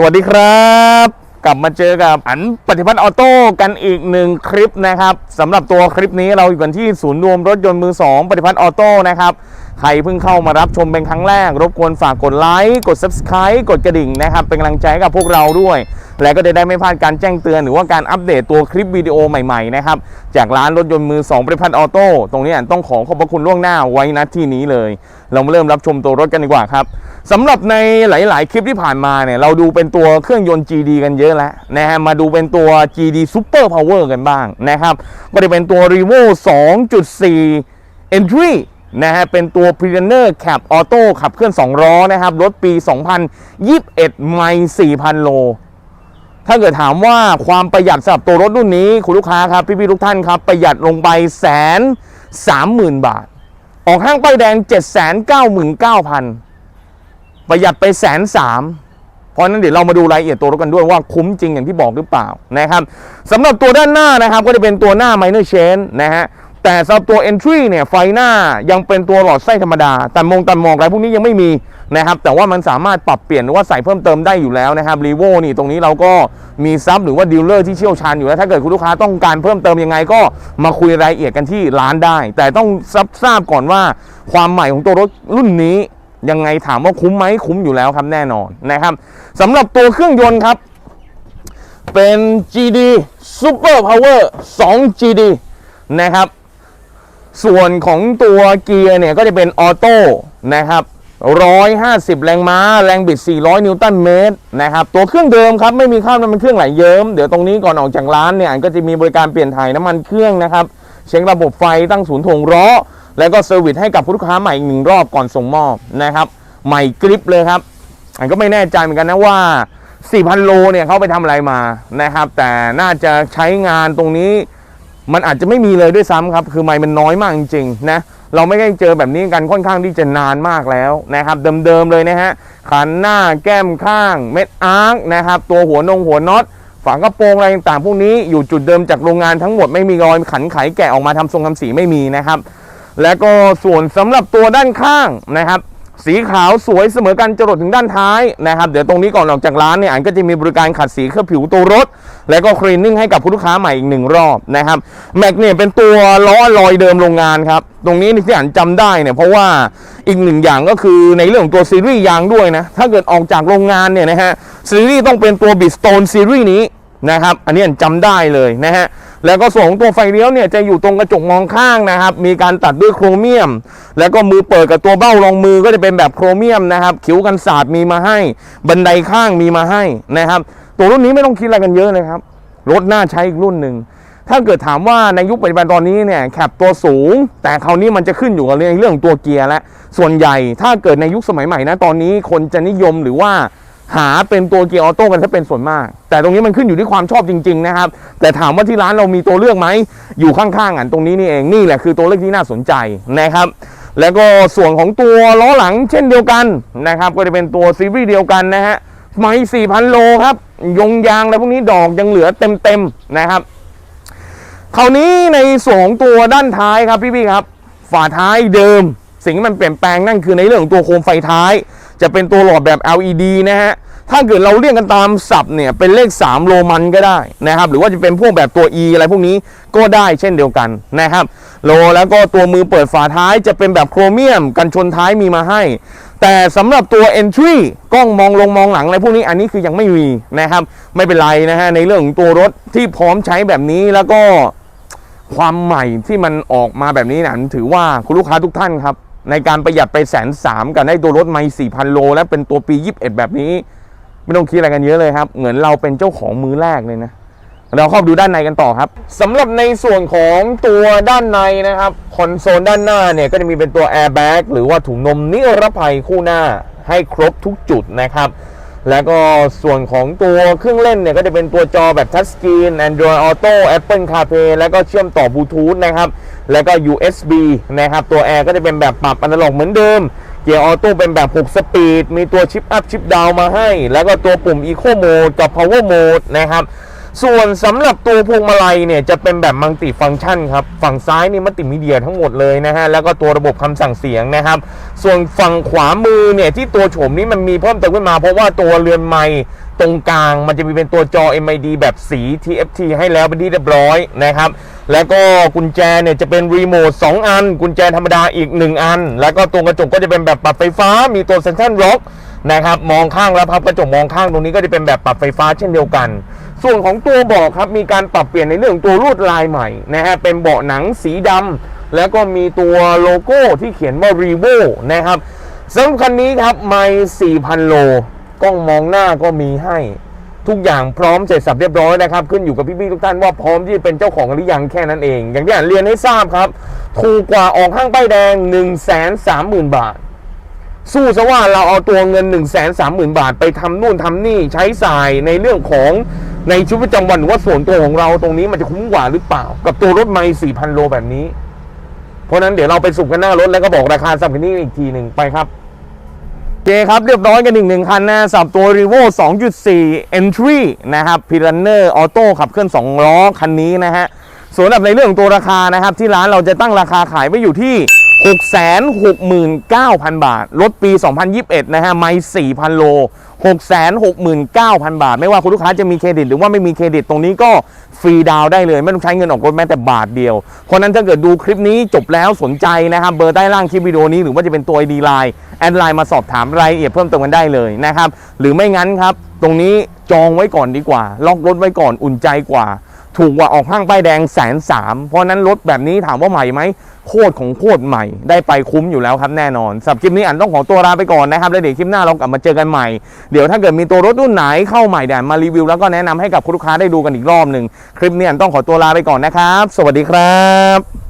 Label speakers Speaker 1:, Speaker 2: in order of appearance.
Speaker 1: สวัสดีครับ กลับมาเจอกับอันปฏิพัฒน์ออโต้กันอีกหนึ่งคลิปนะครับสำหรับตัวคลิปนี้เราอยู่กันที่ศูนย์รวมรถยนต์มือ2ปฏิพัฒน์ออโต้นะครับ ใครเพิ่งเข้ามารับชมเป็นครั้งแรก รบกวนฝากกดไลค์กด Subscribe กดกระดิ่งนะครับ เป็นกำลังใจให้กับพวกเราด้วย และก็จะได้ไม่พลาดการแจ้งเตือนหรือว่าการอัปเดตตัวคลิปวิดีโอใหม่ๆนะครับจากร้านรถยนต์มือ2ปฏิพัฒน์ออโต้ตรงนี้ต้องขอขอบพระคุณล่วงหน้าไว้ณที่นี้เลย เรามาเริ่มรับชมตัวรถกันดีกว่าครับสำหรับในหลาย ๆ คลิปที่ผ่านมาเนี่ยเราดูเป็นตัวเครื่องยนต์ GD กันเยอะแล้วนะฮะมาดูเป็นตัว GD Super Power กันบ้างนะครับก็จะเป็นตัว Revo 2.4 Entry นะฮะเป็นตัว p r e n e r Cap Auto ขับเคลื่อน2ล้อนะครับ รถปี 2021 ไม่4,000 โล ถ้าเกิดถามว่าความประหยัดสำหรับตัวรถรุ่นนี้ คุณลูกค้าครับ พี่ๆทุกท่านครับ ประหยัดลงไปแสนสามหมื่นบาท ออกห้างป้ายแดง 7 9 9 9 0 0 0 ประหยัดไปแสนสามเพราะนั้นเดี๋ยวเรามาดูรายละเอียดตัวรถกันด้วยว่าคุ้มจริงอย่างที่บอกหรือเปล่านะครับสำหรับตัวด้านหน้านะครับก็จะเป็นตัวหน้า minor chain นะฮะ แต่สำหรับตัว entry เนี่ยไฟหน้ายังเป็นตัวหลอดไส้ธรรมดาแต่มงตันมองอะไรพวกนี้ยังไม่มีนะครับแต่ว่ามันสามารถปรับเปลี่ยนหรือว่าใส่เพิ่มเติมได้อยู่แล้วนะครับรีโวนี่ตรงนี้เราก็มีซับหรือว่าดีลเลอร์ที่เชี่ยวชาญอยู่แล้วถ้าเกิดคุณลูกค้าต้องการเพิ่มเติมยังไงก็มาคุยรายละเอียดกันที่ร้านได้ แต่ต้องซับทราบก่อนว่า ความใหม่ของตัวรถรุ่นนี้ยังไงถามว่าคุ้มไหมคุ้มอยู่แล้วครับแน่นอนนะครับสำหรับตัวเครื่องยนต์ครับ เป็น GD Super Power 2 GD นะครับ ส่วนของตัวเกียร์เนี่ยก็จะเป็นออโต้นะครับ150 แรงม้า แรงบิด 400 นิวตันเมตรนะครับ ตัวเครื่องเดิมครับ ไม่มีข้ามน้ำมันเครื่องไหลเยิ้ม เดี๋ยวตรงนี้ก่อนออกจากร้านเนี่ยอันก็จะมีบริการเปลี่ยนถ่ายน้ำมันเครื่องนะครับ เช็คระบบไฟตั้งศูนย์ถงล้อ แล้วก็เซอร์วิสให้กับผู้ลูกค้าใหม่อีกหนึ่งรอบก่อนส่งมอบนะครับ ใหม่กริปเลยครับ อันก็ไม่แน่ใจเหมือนกันนะว่า 4,000 โลเนี่ยเขาไปทำอะไรมานะครับ แต่น่าจะใช้งานตรงนี้ มันอาจจะไม่มีเลยด้วยซ้ำครับ คือไม้มันน้อยมากจริงๆนะเราไม่ได้เจอแบบนี้กันค่อนข้างที่จะนานมากแล้วนะครับ เดิมๆเลยนะฮะขันหน้าแก้มข้างเม็ดอาร์คนะครับตัวหัวนงหัวน็อตฝากระโปรงอะไรต่างๆพวกนี้อยู่จุดเดิมจากโรงงานทั้งหมดไม่มีรอยขันไขแกะออกมาทำทรงทำสีไม่มีนะครับ แล้วก็ส่วนสำหรับตัวด้านข้างนะครับ สีขาวสวยเสมอกันจรดถึงด้านท้ายนะครับเดี๋ยวตรงนี้ก่อนออกจากร้านเนี่ยอันก็จะมีบริการขัดสีเคลือบผิวตัวรถ แล้วก็คลีนนิ่งให้กับผู้ลูกค้าใหม่อีกหนึ่งรอบนะครับแม็กเนี่ยเป็นตัวล้อลอยเดิมโรงงานครับตรงนี้ที่อันจำได้เนี่ยเพราะว่าอีกหนึ่งอย่างก็คือในเรื่องของตัวซีรีส์ยางด้วยนะถ้าเกิดออกจากโรงงานเนี่ยนะฮะซีรีส์ต้องเป็นตัวบิสโตนซีรีส์นี้นะครับอันนี้จำได้เลยนะฮะ แล้วก็ส่วนของตัวไฟเลี้ยวเนี่ยจะอยู่ตรงกระจกมองข้างนะครับ มีการตัดด้วยโครเมียม แล้วก็มือเปิดกับตัวเบ้ารองมือก็จะเป็นแบบโครเมียมนะครับคิ้วกันศาสตร์มีมาให้ บันไดข้างมีมาให้นะครับ ตัวรุ่นนี้ไม่ต้องคิดอะไรกันเยอะเลยครับรถน่าใช้อีกรุ่นหนึ่งถ้าเกิดถามว่าในยุคปัจจุบันตอนนี้เนี่ยแคปตัวสูง แต่คราวนี้มันจะขึ้นอยู่กับเรื่องเรื่องตัวเกียร์และส่วนใหญ่ถ้าเกิดในยุคสมัยใหม่นะตอนนี้คนจะนิยมหรือว่า หาเป็นตัวเกียร์ออโต้กันถ้าเป็นส่วนมาก แต่ตรงนี้มันขึ้นอยู่ที่ความชอบจริง ๆ นะครับ แต่ถามว่าที่ร้านเรามีตัวเลือกไหมอยู่ข้างๆอันตรงนี้นี่เองนี่แหละคือตัวเลือกที่น่าสนใจนะครับ แล้วก็ส่วนของตัวล้อหลังเช่นเดียวกันนะครับก็จะเป็นตัวซีรีส์เดียวกันนะฮะไม่4,000โลครับยงยางอะไรพวกนี้ดอกยังเหลือเต็มๆนะครับคราวนี้ในส่วนของตัวด้านท้ายครับพี่ๆครับ ฝาท้ายเดิม สิ่งที่มันเปลี่ยนแปลงนั่นคือในเรื่องของตัวโคมไฟท้าย จะเป็นตัวหลอดแบบ LED นะฮะ ถ้าเกิดเราเรียกกันตามศัพท์เนี่ยเป็นเลข 3 โรมันก็ได้นะครับ หรือว่าจะเป็นพวกแบบตัว E อะไรพวกนี้ก็ได้เช่นเดียวกันนะครับ โลแล้วก็ตัวมือเปิดฝาท้ายจะเป็นแบบโครเมียม กันชนท้ายมีมาให้ แต่สำหรับตัว entry กล้องมองลงมองหลังอะไรพวกนี้อันนี้คือยังไม่มีนะครับ ไม่เป็นไรนะฮะในเรื่องของตัวรถที่พร้อมใช้แบบนี้แล้วก็ความใหม่ที่มันออกมาแบบนี้นะถือว่าคุณลูกค้าทุกท่านครับ ในการประหยัดไปแสนสามกับได้ตัวรถไม่สี่พันโล และเป็นตัวปี 21 แบบนี้ ไม่ต้องคิดอะไรกันเยอะเลยครับ เหมือนเราเป็นเจ้าของมือแรกเลยนะ เราเข้าไปดูด้านในกันต่อครับสำหรับในส่วนของตัวด้านในนะครับคอนโซลด้านหน้าเนี่ยก็จะมีเป็นตัวแอร์แบ็กหรือว่าถุงนมนิรภัยคู่หน้าให้ครบทุกจุดนะครับ แล้วก็ส่วนของตัวเครื่องเล่นเนี่ยก็จะเป็นตัวจอแบบทัชสกรีน Android Auto Apple CarPlay แล้วก็เชื่อมต่อบลูทูธนะครับ แล้วก็ USB นะครับ ตัวแอร์ก็จะเป็นแบบปรับอนาล็อกเหมือนเดิม เกียร์ออโต้เป็นแบบ 6 สปีด มีตัวชิปอัพชิปดาวมาให้ แล้วก็ตัวปุ่ม Eco Mode กับ Power Mode นะครับ ส่วนสำหรับตัวพวงมาลัยเนี่ยจะเป็นแบบมัลติฟังก์ชันครับ ฝั่งซ้ายนี่มัลติมีเดียทั้งหมดเลยนะฮะ แล้วก็ตัวระบบคำสั่งเสียงนะครับ ส่วนฝั่งขวามือเนี่ยที่ตัวโฉมนี้มันมีเพิ่มเติมขึ้นมา เพราะว่าตัวเรือนไม้ตรงกลางมันจะมีเป็นตัวจอ MID แบบสี TFT ให้แล้วเป็นที่เรียบร้อยนะครับแล้วก็กุญแจเนี่ยจะเป็นรีโมท2อัน กุญแจธรรมดาอีก 1 อัน แล้วก็ตัวกระจกก็จะเป็นแบบปรับไฟฟ้า มีตัวเซ็นทรัลล็อกนะครับ มองข้างแล้วพับกระจกมองข้างตรงนี้ก็จะเป็นแบบปรับไฟฟ้าเช่นเดียวกัน ส่วนของตัวเบาะครับมีการปรับเปลี่ยนในเรื่องตัวลวดลายใหม่นะฮะเป็นเบาะหนังสีดำแล้วก็มีตัวโลโก้ที่เขียนว่า r e v o นะครับสำหรับคันนี้ครับไม่4,000 โลกล้องมองหน้าก็มีให้ทุกอย่างพร้อมเสร็จสับเรียบร้อยนะครับ ขึ้นอยู่กับพี่ๆทุกท่านว่าพร้อมที่จะเป็นเจ้าของหรือยังแค่นั้นเอง อย่างที่อ่านเรียนให้ทราบครับ ถูกกว่าออกห้างป้ายแดง 1 3 0 0 0 0 บาท สู้ซะว่าเราเอาตัวเงิน 1 3 0 0 0 0 บาทไปทำนู่นทำนี่ใช้จ่ายในเรื่องของ ในชีวิตประจำวันหรือว่าส่วนตัวของเราตรงนี้มันจะคุ้มกว่าหรือเปล่า กับตัวรถไม่4,000โลแบบนี้ เพราะฉะนั้นเดี๋ยวเราไปสุ่มกันหน้ารถแล้วก็บอกราคาสับคันนี้อีกทีหนึ่งไปครับโอเคครับ เรียบร้อยกันอีกหนึ่งคันนะสับตัว r e v o 2.4 Entry นะครับ p i r a n n e r Auto ขับเคลื่อน 2 ล้อ คันนี้นะฮะ ส่วนในเรื่องของตัวราคานะครับ ที่ร้านเราจะตั้งราคาขายไว้อยู่ที่ 669,000 บาท รถปี 2021 นะฮะ ไม่ 4,000 โล 669,000 บาท ไม่ว่าคุณลูกค้าจะมีเครดิตหรือว่าไม่มีเครดิตตรงนี้ก็ฟรีดาวได้เลย ไม่ต้องใช้เงินออกรถแม้แต่บาทเดียว เพราะนั้นถ้าเกิดดูคลิปนี้จบแล้วสนใจนะครับ เบอร์ใต้ล่างคลิปวิดีโอนี้หรือว่าจะเป็นตัว ID Line แอดไลน์มาสอบถามรายละเอียดเพิ่มเติมกันได้เลยนะครับ หรือไม่งั้นครับ ตรงนี้จองไว้ก่อนดีกว่า ล็อกรถไว้ก่อนอุ่นใจกว่า ถูกกว่าออกห้างป้ายแดงแสนสามเพราะนั้นรถแบบนี้ถามว่าใหม่ไหมโคตรของโคตรใหม่ได้ไปคุ้มอยู่แล้วครับแน่นอนสำหรับคลิปนี้อันต้องขอตัวลาไปก่อนนะครับแล้วเดี๋ยวคลิปหน้าเรากลับมาเจอกันใหม่ เดี๋ยวถ้าเกิดมีตัวรถรุ่นไหนเข้าใหม่เดี๋ยวมารีวิวแล้วก็แนะนำให้กับคุณลูกค้าได้ดูกันอีกรอบหนึ่งคลิปนี้อันต้องขอตัวลาไปก่อนนะครับ สวัสดีครับ